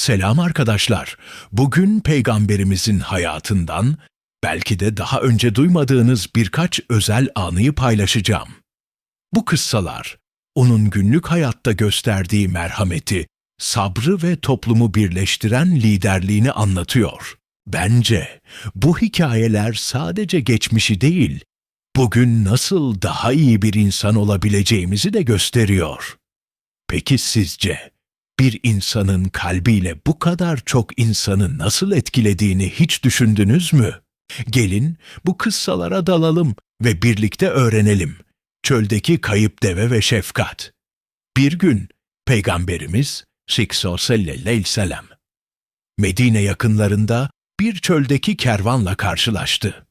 Selam arkadaşlar. Bugün peygamberimizin hayatından belki de daha önce duymadığınız birkaç özel anıyı paylaşacağım. Bu kıssalar onun günlük hayatta gösterdiği merhameti, sabrı ve toplumu birleştiren liderliğini anlatıyor. Bence bu hikayeler sadece geçmişi değil, bugün nasıl daha iyi bir insan olabileceğimizi de gösteriyor. Peki sizce bir insanın kalbiyle bu kadar çok insanı nasıl etkilediğini hiç düşündünüz mü? Gelin bu kıssalara dalalım ve birlikte öğrenelim. Çöldeki kayıp deve ve şefkat. Bir gün Peygamberimiz Sikso sallallahu selam Medine yakınlarında bir çöldeki kervanla karşılaştı.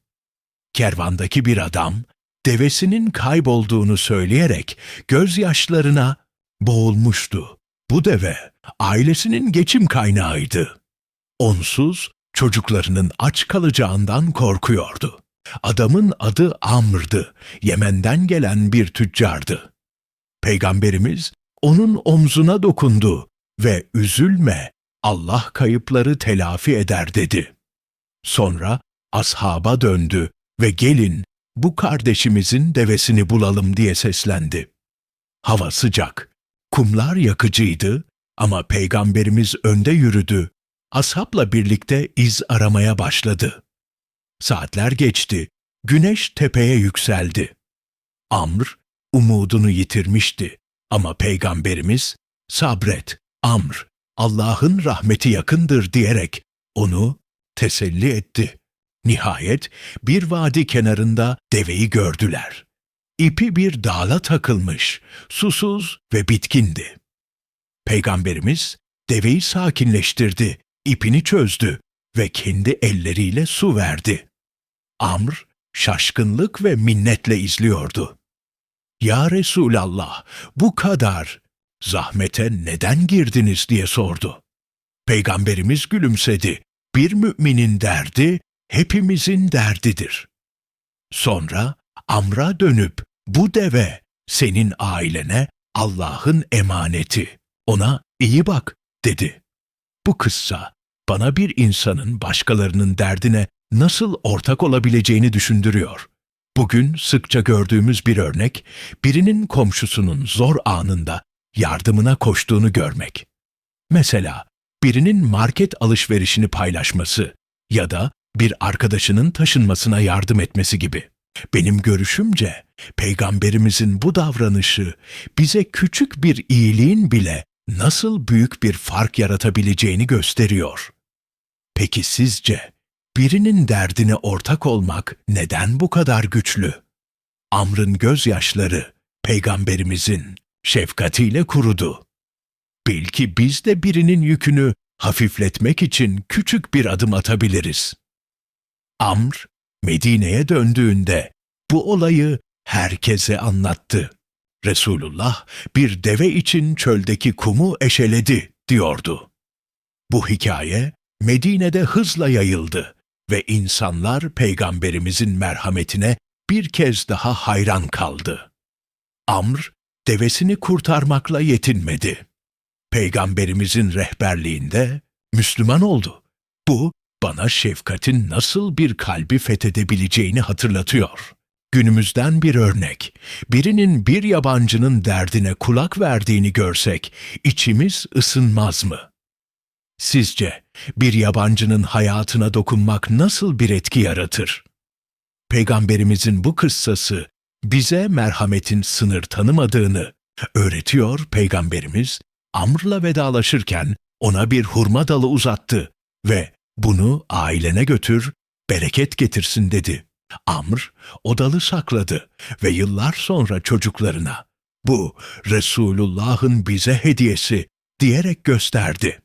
Kervandaki bir adam devesinin kaybolduğunu söyleyerek gözyaşlarına boğulmuştu. Bu deve ailesinin geçim kaynağıydı. Onsuz çocuklarının aç kalacağından korkuyordu. Adamın adı Amr'dı. Yemen'den gelen bir tüccardı. Peygamberimiz onun omzuna dokundu ve üzülme Allah kayıpları telafi eder dedi. Sonra ashaba döndü ve gelin bu kardeşimizin devesini bulalım diye seslendi. Hava sıcak, kumlar yakıcıydı ama peygamberimiz önde yürüdü. Ashabla birlikte iz aramaya başladı. Saatler geçti, güneş tepeye yükseldi. Amr umudunu yitirmişti ama peygamberimiz sabret Amr Allah'ın rahmeti yakındır diyerek onu teselli etti. Nihayet bir vadi kenarında deveyi gördüler. İpi bir dağla takılmış, susuz ve bitkindi. Peygamberimiz deveyi sakinleştirdi, ipini çözdü ve kendi elleriyle su verdi. Amr şaşkınlık ve minnetle izliyordu. Ya Resulallah, bu kadar zahmete neden girdiniz diye sordu. Peygamberimiz gülümsedi. Bir müminin derdi hepimizin derdidir. Sonra Amr'a dönüp bu deve senin ailene Allah'ın emaneti. Ona iyi bak dedi. Bu kıssa bana bir insanın başkalarının derdine nasıl ortak olabileceğini düşündürüyor. Bugün sıkça gördüğümüz bir örnek, birinin komşusunun zor anında yardımına koştuğunu görmek. Mesela birinin market alışverişini paylaşması ya da bir arkadaşının taşınmasına yardım etmesi gibi. Benim görüşümce peygamberimizin bu davranışı bize küçük bir iyiliğin bile nasıl büyük bir fark yaratabileceğini gösteriyor. Peki sizce birinin derdine ortak olmak neden bu kadar güçlü? Amr'ın gözyaşları peygamberimizin şefkatiyle kurudu. Belki biz de birinin yükünü hafifletmek için küçük bir adım atabiliriz. Amr, Medine'ye döndüğünde bu olayı herkese anlattı. Resulullah bir deve için çöldeki kumu eşeledi diyordu. Bu hikaye Medine'de hızla yayıldı ve insanlar peygamberimizin merhametine bir kez daha hayran kaldı. Amr devesini kurtarmakla yetinmedi. Peygamberimizin rehberliğinde Müslüman oldu. Bu bana şefkatin nasıl bir kalbi fethedebileceğini hatırlatıyor. Günümüzden bir örnek. Birinin bir yabancının derdine kulak verdiğini görsek içimiz ısınmaz mı? Sizce bir yabancının hayatına dokunmak nasıl bir etki yaratır? Peygamberimizin bu kıssası bize merhametin sınır tanımadığını öğretiyor Peygamberimiz. Amr'la vedalaşırken ona bir hurma dalı uzattı ve bunu ailene götür, bereket getirsin dedi. Amr o dalı sakladı ve yıllar sonra çocuklarına bu Resulullah'ın bize hediyesi diyerek gösterdi.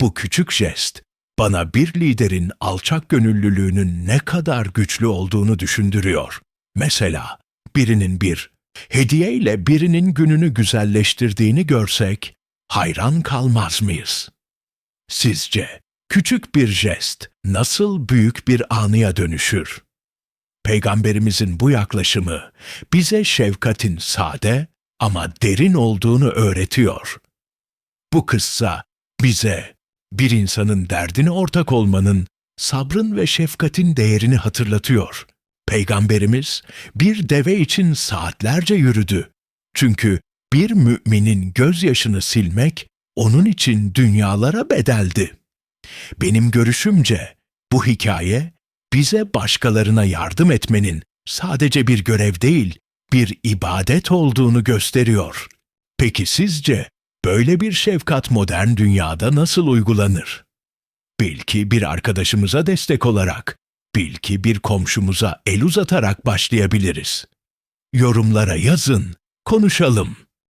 Bu küçük jest bana bir liderin alçak gönüllülüğünün ne kadar güçlü olduğunu düşündürüyor. Mesela birinin bir hediye ile birinin gününü güzelleştirdiğini görsek hayran kalmaz mıyız? Sizce küçük bir jest nasıl büyük bir anıya dönüşür? Peygamberimizin bu yaklaşımı bize şefkatin sade ama derin olduğunu öğretiyor. Bu kıssa bize bir insanın derdine ortak olmanın, sabrın ve şefkatin değerini hatırlatıyor. Peygamberimiz bir deve için saatlerce yürüdü. Çünkü bir müminin gözyaşını silmek onun için dünyalara bedeldi. Benim görüşümce bu hikaye bize başkalarına yardım etmenin sadece bir görev değil, bir ibadet olduğunu gösteriyor. Peki sizce böyle bir şefkat modern dünyada nasıl uygulanır? Bil ki bir arkadaşımıza destek olarak, bil ki bir komşumuza el uzatarak başlayabiliriz. Yorumlara yazın, konuşalım.